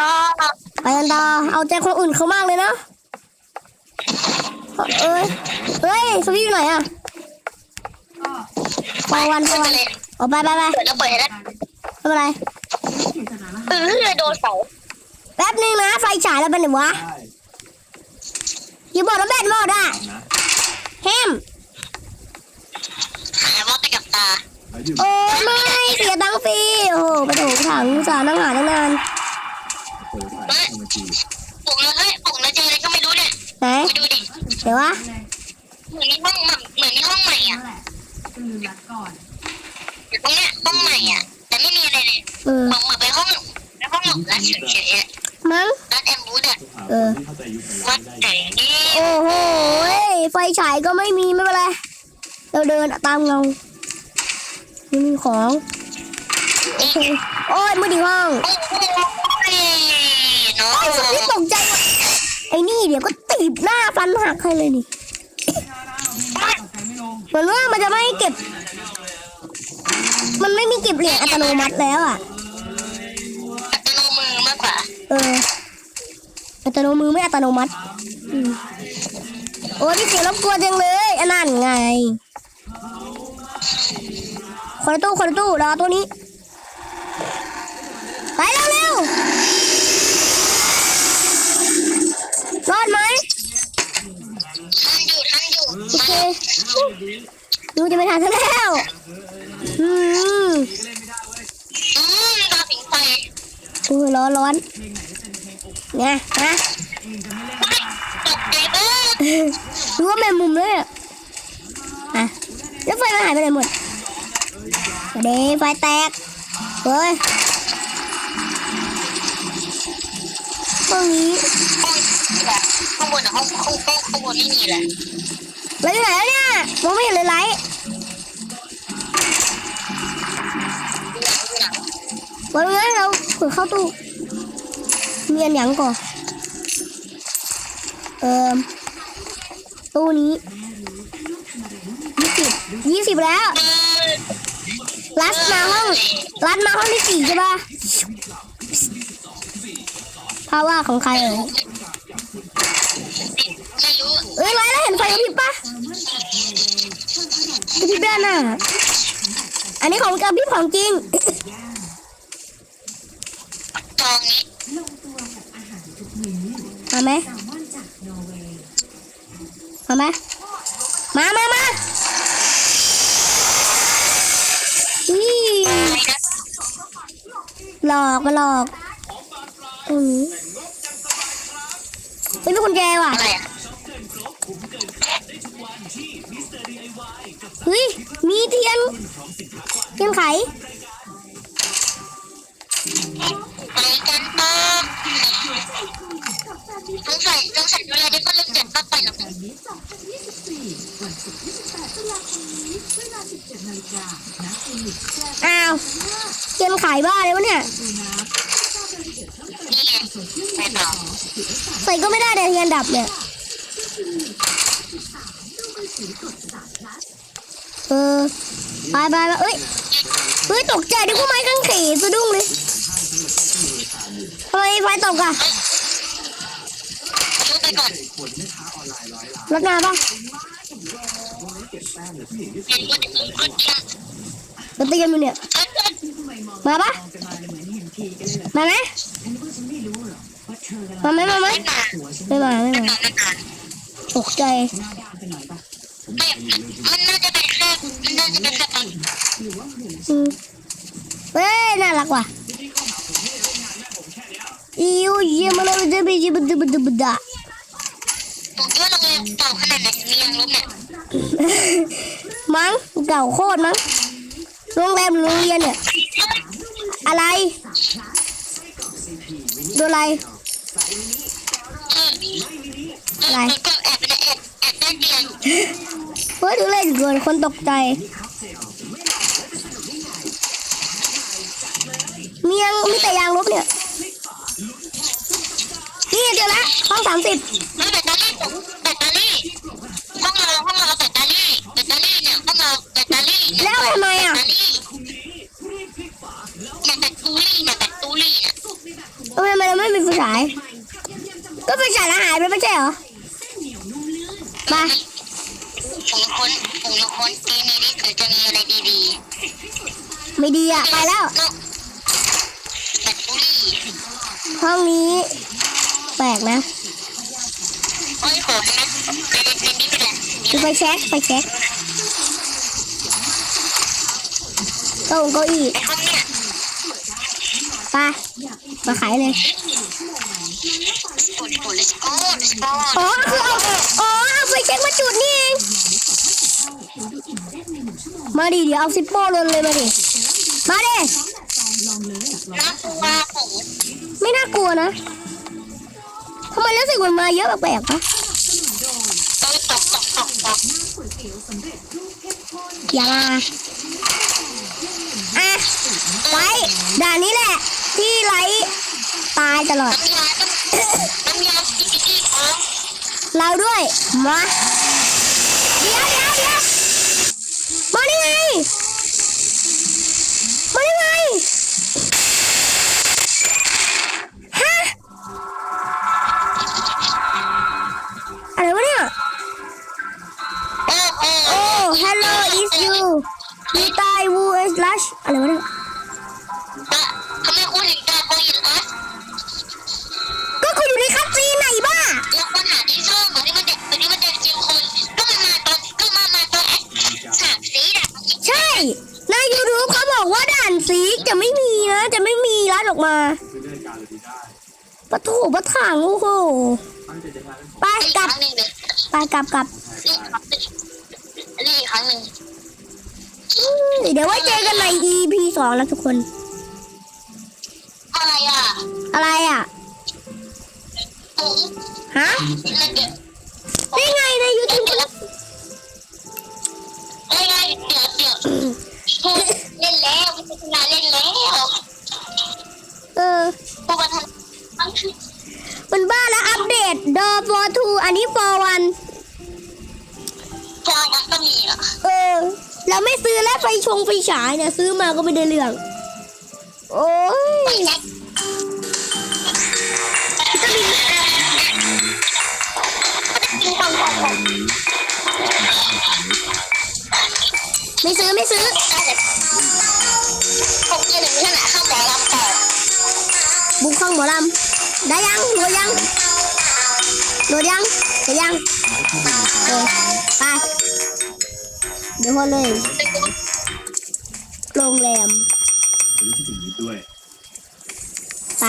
ต่อไปกันต่อเอาใจคนอื่นเขามากเลยนะเอ้ยเฮ้ยสวิตอยู่ไหนอะไปวันไปขึ้นวัไปนเลยออกไปไปไปเปิดแล้วเปิดให้ได้ไม่เป็นไรเออโดนเสาแป๊บนึงนะไฟฉายเราเป็นไหนวะได้อย่าบอกว่าแบตหมดอะทำนะแฮมหายว่าไปกับตาแล้วดื่มโอ้ยไม่เสียตังค์ฟรีโอ้โหไปโถถังอุตสาห์นั่งหาตั้งนาน เดี๋ยววะเหมือนมีห้องใหม่เหมือนมีห้องใหม่อะก็ลืมรัดก่อนอยู่ตรงเนี้ยห้องใหม่อะ แต่ไม่มีอะไรเลยเออเหมือนเหมือนไปห้องในห้องหลบร้านเฉยๆอะมั้งร้านแอมบูดอะหาคนที่เข้าใจยุคปัจจุบัวันดได้ไหนนี่โอ้โหไฟฉายก็ไม่มีไม่เป็นไรเราเดินตามเงาไม่มีของโอเคโอ้ยมือดีห้อง โอ้โหเนาะ ไอ้สุดที่ตกใจว่ะไอ้นี่ เดี๋ยวก็ตีบหน้าฟันหักให้เลยนี่เหมือนว่ามันจะไม่เก็บ มันไม่มีเก็บเหรียญอัตโนมัติแล้วอะ อัตโนมือมากกว่า เออ อัตโนมือไม่อัตโนมัติอืมโอ้ยนี่เสียงรบกวนจังเลยอันนั้นไงคนละตู้คนละตู้รอตัวนี้ ไปเร็วเร็วร อดไหมทันอยู่ทันอยู่โอเคดูจะไม่ทันซะแล้วอืมอืมตาผิงไฟโอ้ยร้อนร้อนไงนะตกใจเบ้อรู้ว่าแมงมุมเลยอะอะแล้วไฟมันหายไปไหนหมดเดไฟแตกเฮ้ยตรงนี้ ห้องแบบข้างบนอะห้องห้องห้องข้างบนไม่มีแหละเราอยู่ไหนแล้วเนี่ยมองไม่เห็นเลยไลท์ดูหลังดูหลังวันนี้เราเปิดเข้าตู้มีอันหยังก่อนเอ่อตู้นี้ยี่สิบยี่สิบแล้ว เออลัดมาห้องลัดมาห้องที่สี่ใช่ปะภาว่าของใครเอ่ยไม่ รู้อยไลท์แล้วเห็นไฟกระพริบปะกระพริบด้านหน้าอันนี้ของกระพริบของจริงจองนี้มาไหมมาไหมมามามาหลอกมาหลอกอืมไม่มีกุญแจว่ะอะไรอะ เฮ้ย มีเทียน เทียนไขไปกันต่อสงสัยสงใสัยเวลาที่เขาเล่นเจ็ดก็ไปหรอกนะอ้าวเทียนไขบ้าเลยวะเนี่ยนี่ไงไปต่อใส่ก็ไม่ได้แต่เทียนดับเนี่ย เออไปไปไปเอ้ยเฮ้ยตกใจดิว่าไม้กางเขนสะดุ้งเลยทำไมไฟตกอะรู้ไปก่อนรถมาปะเห็นว่าจะมีคนเดียวรถเตรียมอยู่เนี่ยเอ้ยเอ้ยมาปะมาไหมมาไหมมาไหมไม่มาไม่มาไม่ไม่มามาไม่มาตกใจไม่มันน่าจะเป็นแค่มันน่าจะเป็นแค่ตอนอืมเฮ้ยน่ารักว่ะอิวเยี่ยมเลยจะไปจิบดบดบดาผมคิดว่าโรงเรียนเก่าขนาดไหนมียังลบเนี่ยมั้งเก่าโคตรมั้งโรงแรมหรือโรงเรียนเนี่ยอะไรดูอะไรเออเออก็แอบไปแอบแอบใต้เตียง เฮ้ยดูเลยเกินคนตกใจ มียังมีแต่ยางลบเนี่ย นี่เดียวละห้องสามสิบแล้วแบตเตอรี่ผมแบตเตอรี่ห้องเราห้องเราแบตเตอรี่แบตเตอรี่เนี่ยห้องเราแบตเตอรี่เนี่ยแล้วทำไมแบตอะเตอรี่เนี่ยแบตตูรี่เนี่ยแบตตูรี่เนี่ยทำไมมันไม่มีไฟฉายก็ไฟฉายแล้วหายไปไม่ใช่เหรอมา ผงคนผงคนปีนี้นี่คือจะมีอะไรดีไม่ดีอะไปแล้วๆนกแบตเตอรี่ห้องนี้ แปลกนะโอ้ยโหดนะเป็นเป็นนี่เป็นแหละคือไปเช็คไปเช็คเก้าอี้เก้าอี้ไอ้ห้องเนี่ย ไปมาขายเลยโหดโหดเลยโอ้ยโอ้อ๋อคือเอาอ๋อเอาไฟเช็คมาจุดนี่เองมาดิเดี๋ยวเอาซิปโป้ลนเลยมาดิมาดิน่ากลัวไม่น่ากลัวนะทำไมรู้สึกมันมาเยอะแปลกๆปะเอ้ยตกตกตกตกอย่ามาอะไว้ด่านนี้แหละ ที่ไลท์ตายตลอด น้ำยาน้ำยาที่ที่ของเราด้วยมา ปะโถปะถังโอ้โหตั้งใจจะมาเล่นของไปอีกกลับครั้งหนึ่งเลยไปกลับกลับนี่อีกครั้งหนึ่งอืมเดี๋ยวไว้เจอกันใน EP สองนะทุกคน อะไรอะ อะไรอะผมฮะมันเดี๋ยวนี่ไงใน YouTube เดี๋ยวเอ้ยเดี๋ยวเดี๋ยว for two อันนี้ for one ฟอร์มันก็มีอะเออ เราไม่ซื้อแล้วไฟชงไฟฉายเนี่ย ซื้อมาก็ไม่ได้เรื่อง โอ้ยแจ็คไม่ซื้อไม่ซื้อผมจะถึงขนาดเข้าหมอลำต่อบุกข้างหมอลำได้ยังโหลดยัง โหลดยังเสร็จยังเออไปเดี๋ยวพอเลยโรงแรมจะได้ที่ถึงนี้ด้วยไป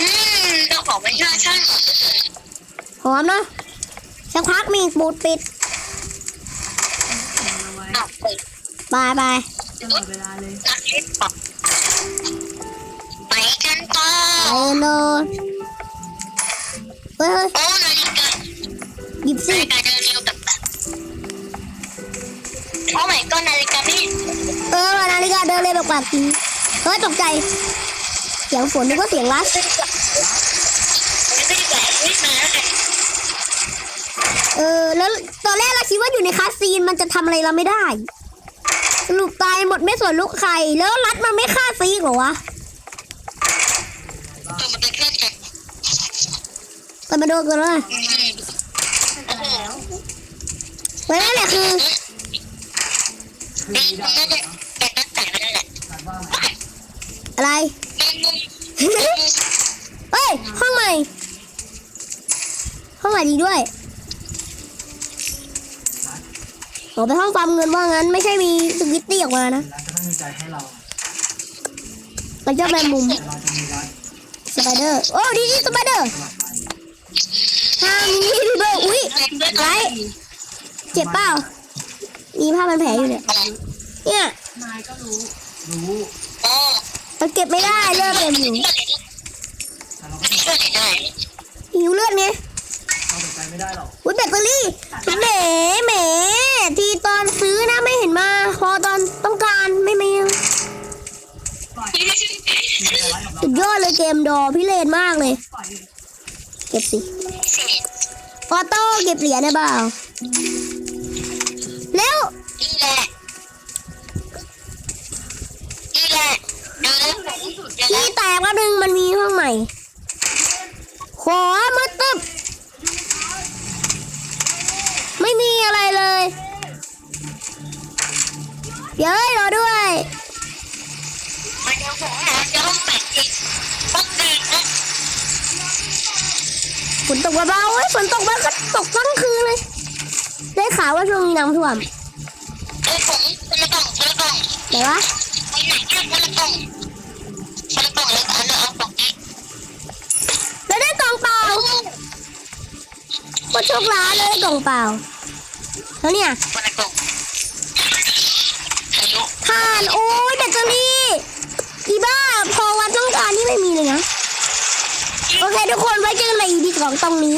อืมเราขอเป็นช่างช่างหอมเนาะสักพักมีปูดปิดอ้าวไปบายบายนักเล่นปอกไปกันต่อไปเลย เฮ้ยเฮ้ยโอ้นาฬิกาหยิบนาสิฬิกาเดินเร็วแบบโอ้ my god นาฬิกานี่เออนาฬิกาเดินเลยแบบกว่าจริงเฮ้ยตกใจ เสียงฝนนึกว่าเสียงรัสไม่ได้แบบไม่มาแล้วกันเออแล้วตอนแรกเราคิดว่าอยู่ในคาสซีนมันจะทำอะไรเราไม่ได้ สรุปตายหมดไม่สนลูกใคร แล้วรัดมันไม่ฆ่าซีกเหรอวะ ตัวมันเป็นเครื่องจักร แต่มาโดนกันเลยอืมโอ้โหไว้นั่นแหละคือนี่มันน่าจะแต่ตั้งแต่นั่นแหละอะไรเป็นมุมเฮ้ยห้องใหม่ห้องใหม่ดีด้วยออกไปห้องฟาร์มเงินว่างั้นไม่ใช่มีสวิตตี้ออกมานะร้านจะไม่มีใจให้เรามันจะเป็นมุมแต่เราจะมีร้านสไปเดอร์ โอ้ดีดีสไปเดอร์สลับไป ห้ามมีเบอร์อุ้ยไรเจ็บเปล่า มีผ้าพันแผลอยู่เนี่ย เนี่ยรู้โอ้มันเก็บไม่ได้เลือดเต็มอยู่แต่เราก็ช่วยได้หิวเลือดไงเข้าใจไม่ได้หรอกอุ้ยแบตเตอรี่แหมแหมทีตอนซื้อนะไม่เห็นมา พอตอนต้องการไม่มีสุดยอดเลยเกมดอพี่เลนมากเลยเก็บสิออโต้เก็บเหรียญได้เปล่าแล้วนี่แหละนี่แหละจอแล้วเจอแล้ที่วแตกก็ดึงมันมีห้องใหม่ขอมืดตึบไม่มีอะไรเลยเย้ยรอด้วยมันยังผมหาเจอห้องแปดอีกห้องสี่นะ ฝนตกเบาๆเฮ้ยฝนตกบ้างก็ตกทั้งคืนเลย ได้ข่าวว่าช่วงนี้น้ำท่วมเอ้ยผมคนละกล่องคนละกล่องไหนวะคนไหนแค่คนละกล่องคนละกล่องแล้วก็เอาเลยเอากล่องนี้แล้วได้กล่องเปล่าก็โชคร้ายเลยได้กล่องเปล่าแล้วเนี่ยคนละกล่องอายุผ่านโอ้ยแบตเตอรี่อีบ้าพอวันต้องการนี่ไม่มีเลยนะ โอเคทุกคนไว้เจอกันใหม่อีพีสองตรงนี้